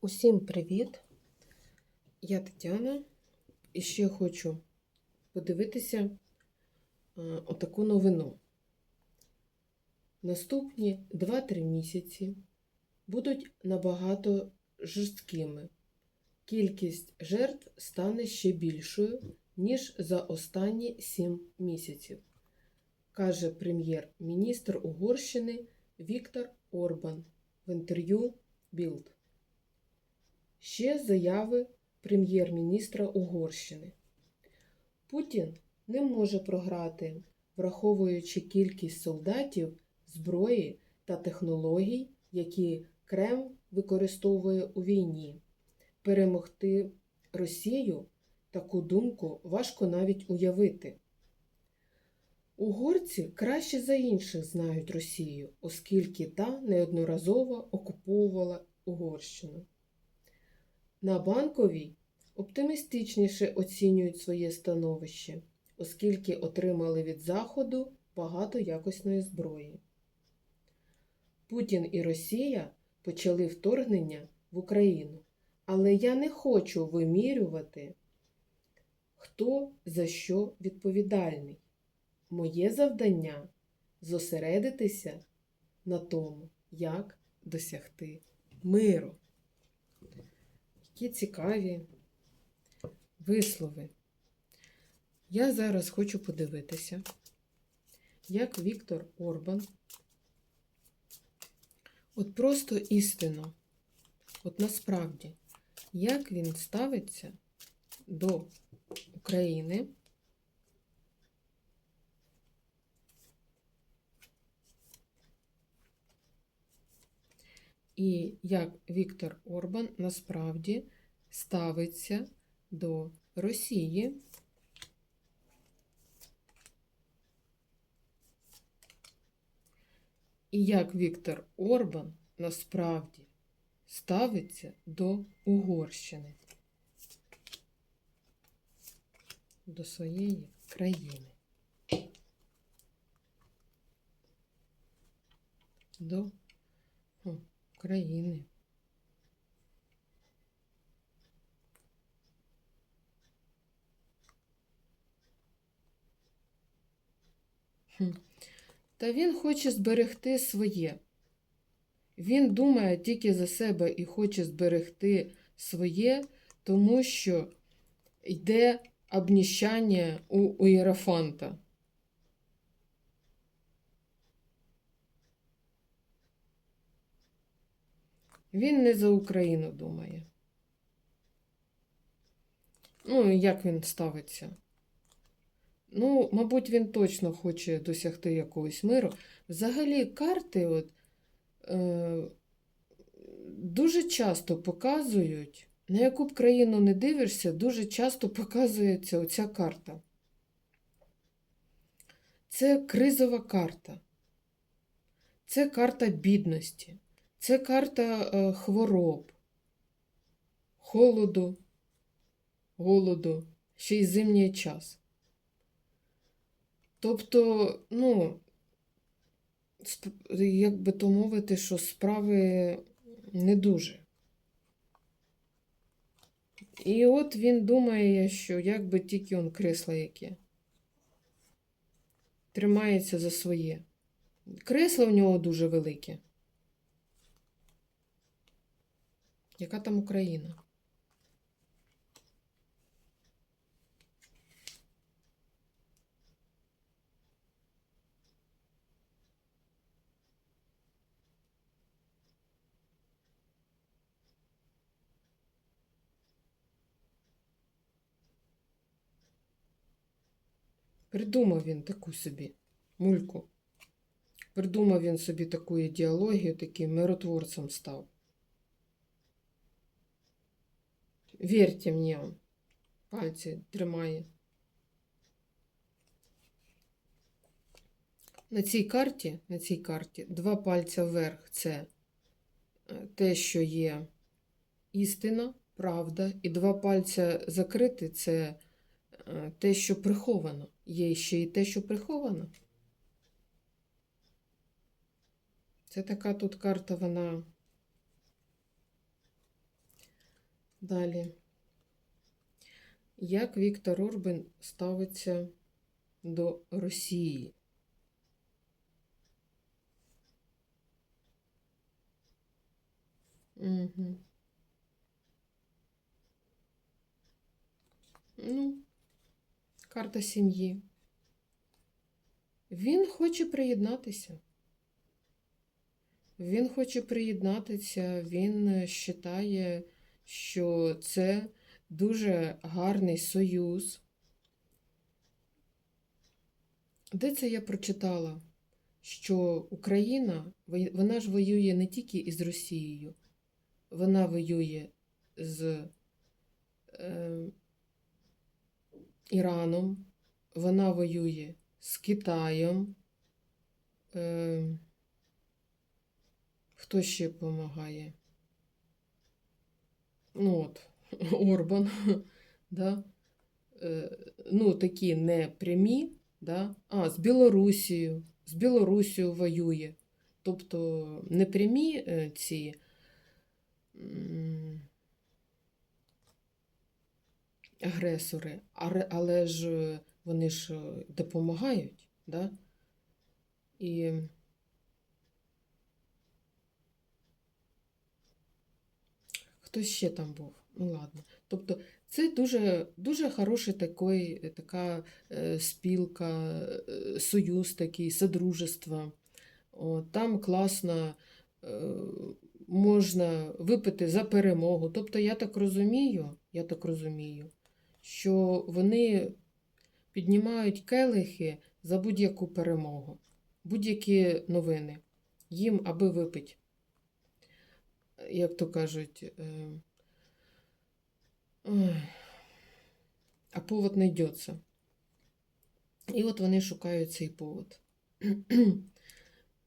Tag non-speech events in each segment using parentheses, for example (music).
Усім привіт! Я Тетяна і ще хочу подивитися е, отаку новину. Наступні 2-3 місяці будуть набагато жорсткими. Кількість жертв стане ще більшою, ніж за останні 7 місяців, каже прем'єр-міністр Угорщини Віктор Орбан в інтерв'ю Білд. Ще заяви прем'єр-міністра Угорщини. Путін не може програти, враховуючи кількість солдатів, зброї та технологій, які Кремль використовує у війні. Перемогти Росію таку думку важко навіть уявити. Угорці краще за інших знають Росію, оскільки та неодноразово окуповувала Угорщину. На банковій оптимістичніше оцінюють своє становище, оскільки отримали від Заходу багато якісної зброї. Путін і Росія почали вторгнення в Україну, але я не хочу вимірювати, хто за що відповідальний. Моє завдання зосередитися на тому, як досягти миру. Які цікаві вислови. Я зараз хочу подивитися, як Віктор Орбан, от просто істину, от насправді, як він ставиться до України. І як Віктор Орбан насправді ставиться до Росії. І як Віктор Орбан насправді ставиться до Угорщини, до своєї країни. До України. Та він хоче зберегти своє. Він думає тільки за себе і хоче зберегти своє, тому що йде обніщання у, у Він не за Україну думає. Ну, як він ставиться? Ну, мабуть, він точно хоче досягти якогось миру. Взагалі, карти от, е, дуже часто показують, на яку б країну не дивишся, дуже часто показується оця карта. Це кризова карта. Це карта бідності. Це карта е, хвороб, холоду, голоду, ще й зимній час. Тобто, ну, як би то мовити, що справи не дуже. І от він думає, що як би тільки он кресла яке. Тримається за своє. Кресла в нього дуже велике. Яка там Україна? Придумав він таку собі мульку. Придумав він собі таку ідеологію, таким миротворцем став. Вірте мені, пальці тримає. На цій карті, на цій карті два пальця вверх це е, те, що є істина, правда, і два пальця закрити це е, те, що приховано. Є ще й те, що приховано. Це така тут карта, вона Далі. Як Віктор Орбан ставиться до Росії? Угу. Ну, карта сім'ї. Він хоче приєднатися. Він хоче приєднатися, він вважає, що це дуже гарний союз. Де це я прочитала? Що Україна, вона ж воює не тільки із Росією, вона воює з е, Іраном, вона воює з Китаєм. Е, хто ще допомагає? Ну от, (laughs) Орбан, (laughs) да? Е, ну, такі не прямі, да? а з Білорусією, з Білорусією воює. Тобто не прямі е, ці агресори, але ж вони ж е, допомагають, да? І хто ще там був? Ну ладно. Тобто це дуже, дуже хороша такий, така е, спілка, е, союз такий, содружество. О, там класно е, можна випити за перемогу. Тобто, я так розумію, я так розумію, що вони піднімають келихи за будь-яку перемогу, будь-які новини. Їм аби випить, як то кажуть, е, а повод знайдеться. І от вони шукають цей повод. (clears throat)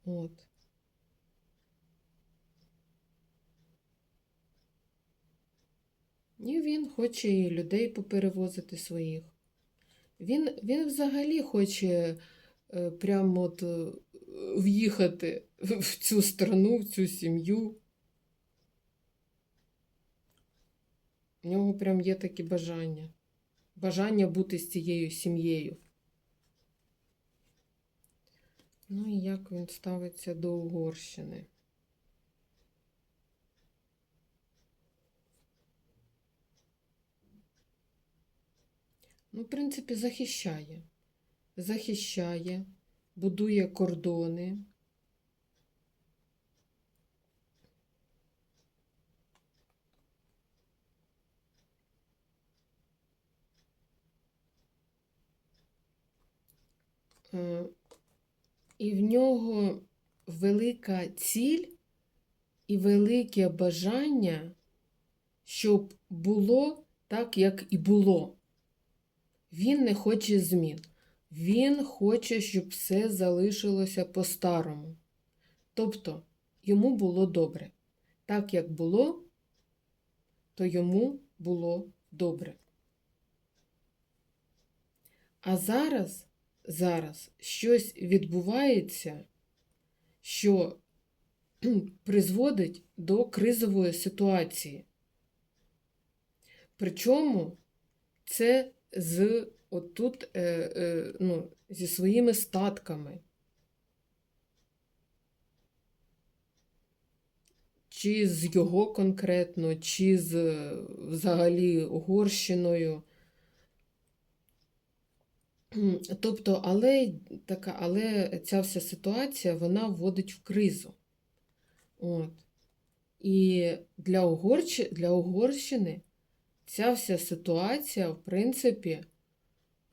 От. І він хоче і людей поперевозити своїх. Він, він взагалі хоче е, прямо от е, в'їхати в цю страну, в цю сім'ю. У нього прям є такі бажання. Бажання бути з цією сім'єю. Ну і як він ставиться до Угорщини? Ну, в принципі, захищає. Захищає, будує кордони. І в нього велика ціль і велике бажання, щоб було так, як і було. Він не хоче змін. Він хоче, щоб все залишилося по-старому. Тобто йому було добре. Так як було, то йому було добре. А зараз, зараз щось відбувається, що призводить до кризової ситуації. Причому це з отут, е, е, ну, зі своїми статками. Чи з його конкретно, чи з взагалі Угорщиною. (clears throat) Тобто, але така, але ця вся ситуація вона вводить в кризу. От. І для, Угорщи, для Угорщини ця вся ситуація, в принципі,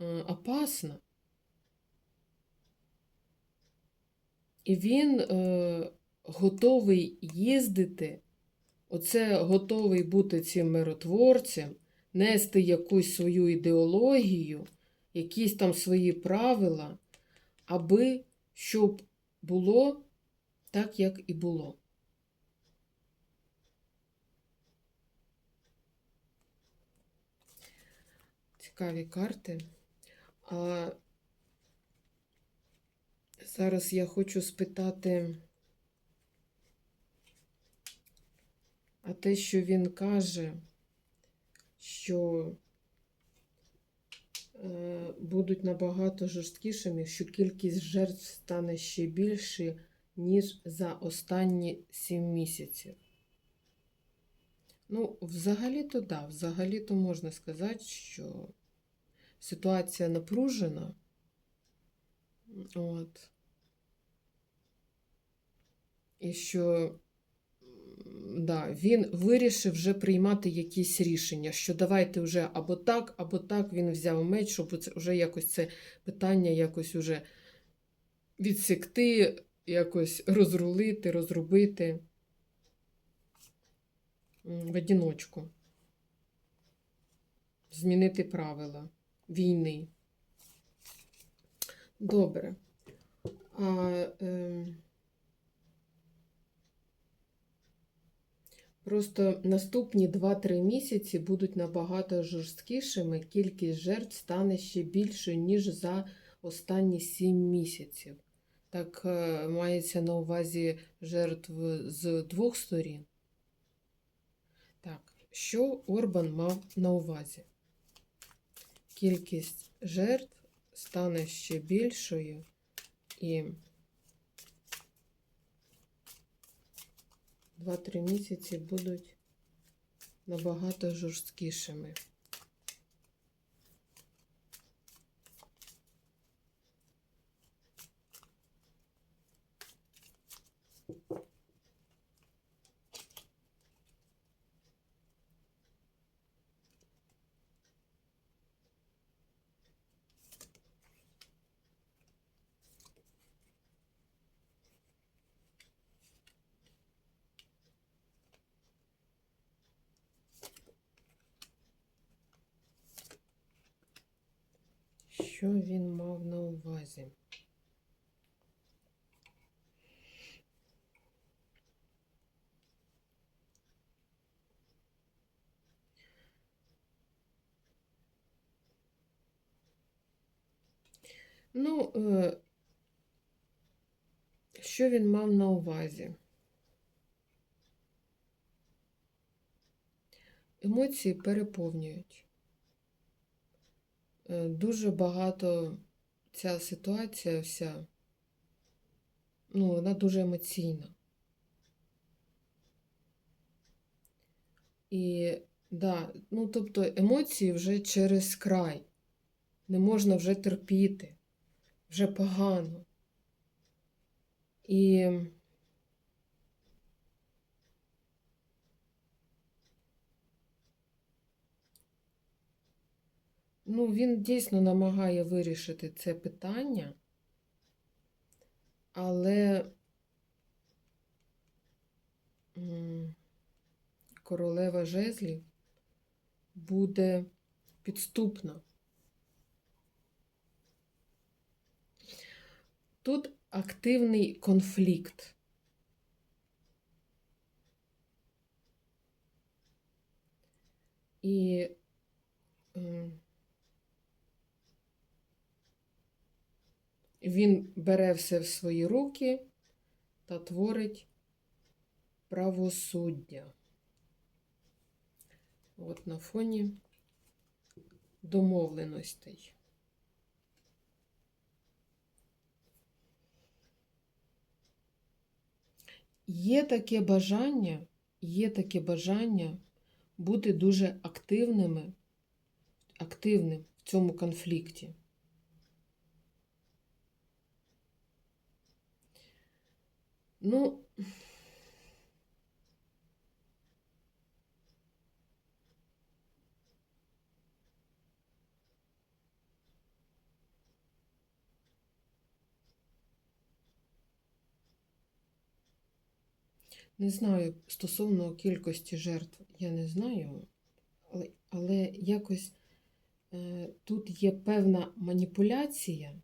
е, опасна. І він е, готовий їздити, оце готовий бути цим миротворцем, нести якусь свою ідеологію, якісь там свої правила, аби щоб було так, як і було. Цікаві карти. А зараз я хочу спитати, а те, що він каже, що будуть набагато жорсткішими, що кількість жертв стане ще більше, ніж за останні 7 місяців. Ну, взагалі-то да, взагалі-то можна сказати, що ситуація напружена. От. І що да, він вирішив вже приймати якісь рішення, що давайте вже або так, або так він взяв меч, щоб оце- вже якось це питання якось уже відсікти, якось розрулити, розробити в одиночку. Змінити правила війни. Добре. А, ем, Просто наступні 2-3 місяці будуть набагато жорсткішими, кількість жертв стане ще більшою, ніж за останні 7 місяців. Так е, мається на увазі жертв з двох сторін. Так, що Орбан мав на увазі? Кількість жертв стане ще більшою і 2-3 місяці будуть набагато жорсткішими. Що він мав на увазі? Ну, е, що він мав на увазі? Емоції переповнюють. Е, Дуже багато ця ситуація вся, ну, вона дуже емоційна. І, да, ну, тобто емоції вже через край. Не можна вже терпіти, вже погано. І ну, він дійсно намагає вирішити це питання, але королева жезлів буде підступна. Тут активний конфлікт. І він бере все в свої руки та творить правосуддя. От на фоні домовленостей. Є таке бажання, є таке бажання бути дуже активними, активним в цьому конфлікті. Ну, не знаю стосовно кількості жертв, я не знаю, але, але якось е, тут є певна маніпуляція,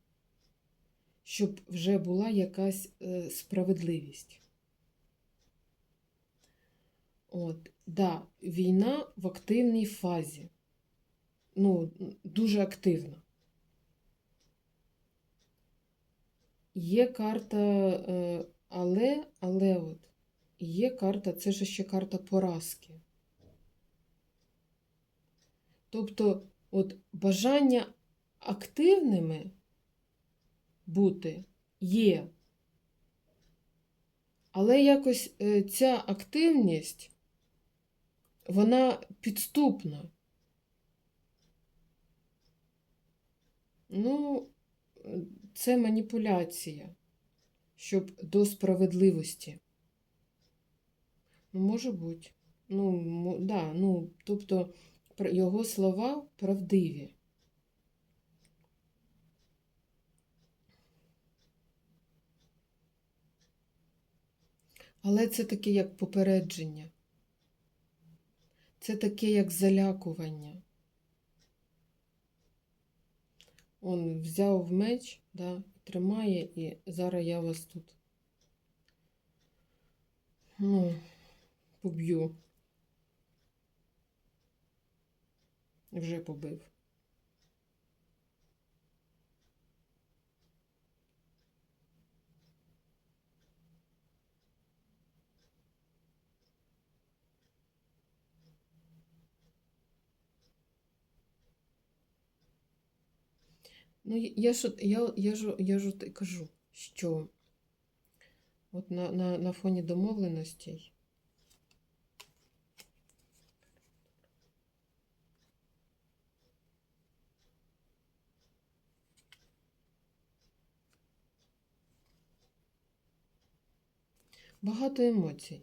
щоб вже була якась е, справедливість. От, да, війна в активній фазі. Ну, дуже активна. Є карта, е, але, але от, є карта, це ж ще карта поразки. Тобто, от бажання активними бути є. Але якось е, ця активність, вона підступна. Ну, це маніпуляція, щоб до справедливості. Ну, може бути. Ну, да, ну, тобто його слова правдиві. Але це таке як попередження. Це таке як залякування. Он взяв меч, да, тримає, і зараз я вас тут ну, поб'ю. Вже побив. Ну, я- ж, я, я ж, я ж кажу, що от на, на, на фоні домовленостей багато емоцій.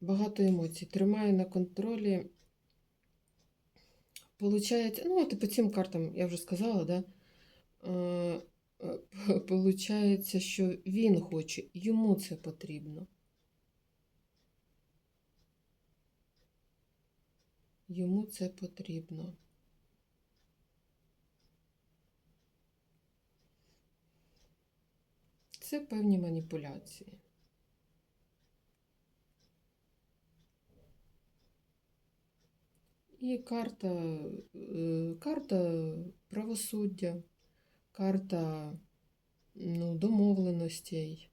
Багато емоцій. Тримає на контролі. Получається, ну, от по цим картам я вже сказала, да? (laughs) Получається, що він хоче, йому це потрібно. Йому це потрібно. Це певні маніпуляції. І карта, е, карта правосуддя, карта ну, домовленостей,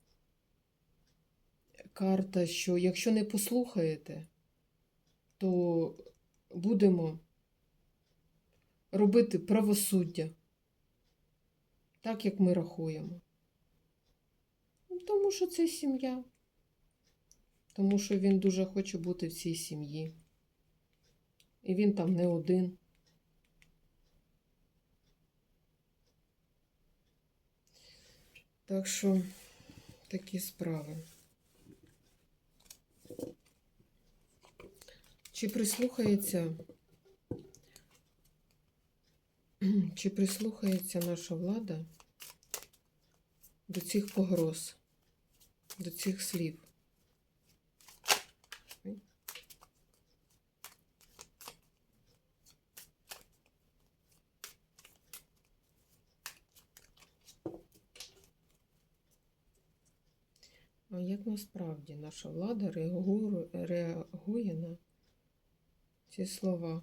карта, що якщо не послухаєте, то будемо робити правосуддя, так як ми рахуємо. Тому що це сім'я. Тому що він дуже хоче бути в цій сім'ї. І він там не один. Так що такі справи. Чи прислухається, (clears throat) чи прислухається наша влада до цих погроз, до цих слів? А як насправді наша влада реагує на ці слова?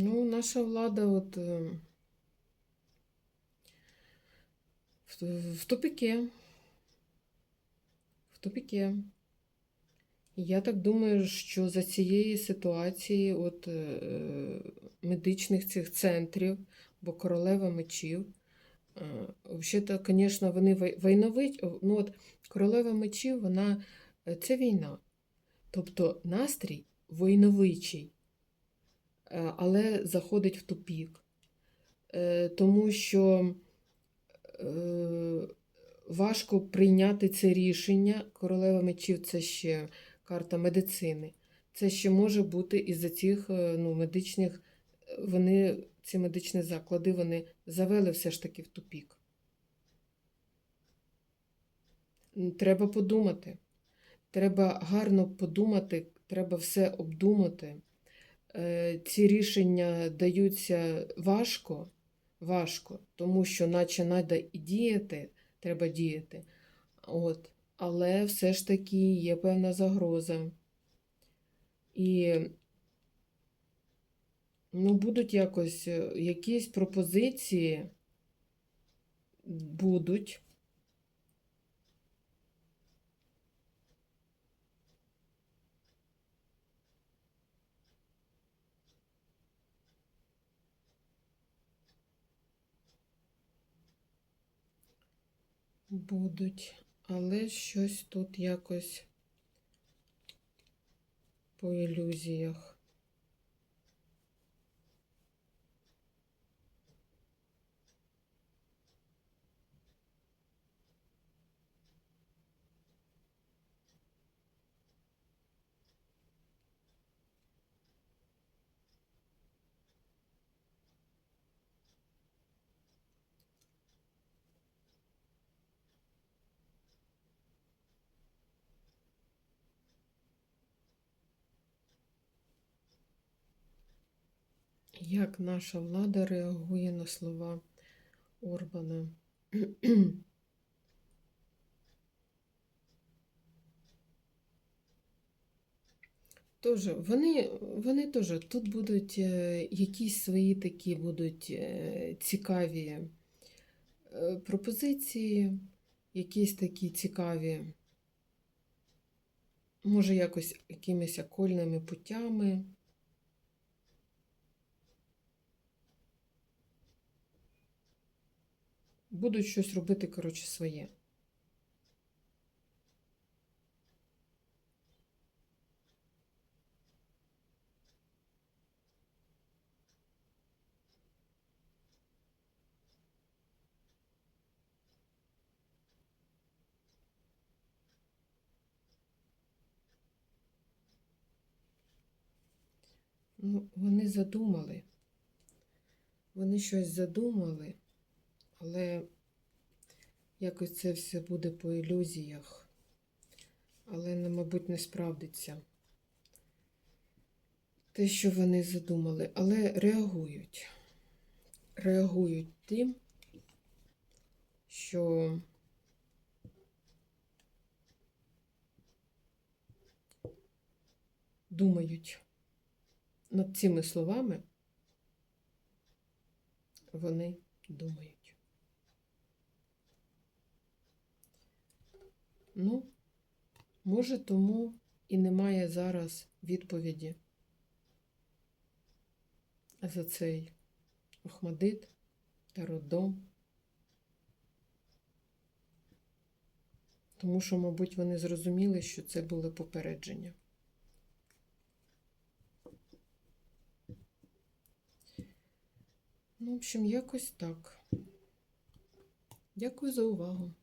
Ну, наша влада от е, в, в тупике. В тупике. Я так думаю, що за цієї ситуації от, е, медичних цих центрів, бо королева мечів, е, взагалі-то, звісно, вони войновить, ну от королева мечів, вона е, це війна. Тобто настрій войновичий, але заходить в тупік. Е, Тому що е, важко прийняти це рішення. Королева мечів це ще карта медицини. Це ще може бути із-за цих е, ну, медичних, е, вони, ці медичні заклади, вони завели все ж таки в тупік. Треба подумати. Треба гарно подумати, треба все обдумати. Е, Ці рішення даються важко, важко, тому що наче треба і діяти, треба діяти. От. Але все ж таки є певна загроза. І ну, будуть якось е, якісь пропозиції будуть. Будуть, але щось тут якось по ілюзіях. Як наша влада реагує на слова Орбана? Тоже, вони, вони теж тут будуть е, якісь свої такі будуть е, цікаві е, пропозиції, якісь такі цікаві, може, якось якимись окольними путями. Будуть щось робити, коротше, своє. Ну, вони задумали. Вони щось задумали, але якось це все буде по ілюзіях. Але, ну, мабуть, не справдиться те, що вони задумали, але реагують. Реагують тим, що думають над цими словами, вони думають. Ну, може, тому і немає зараз відповіді за цей Охмадит та роддом. Тому що, мабуть, вони зрозуміли, що це були попередження. Ну, в общем, якось так. Дякую за увагу.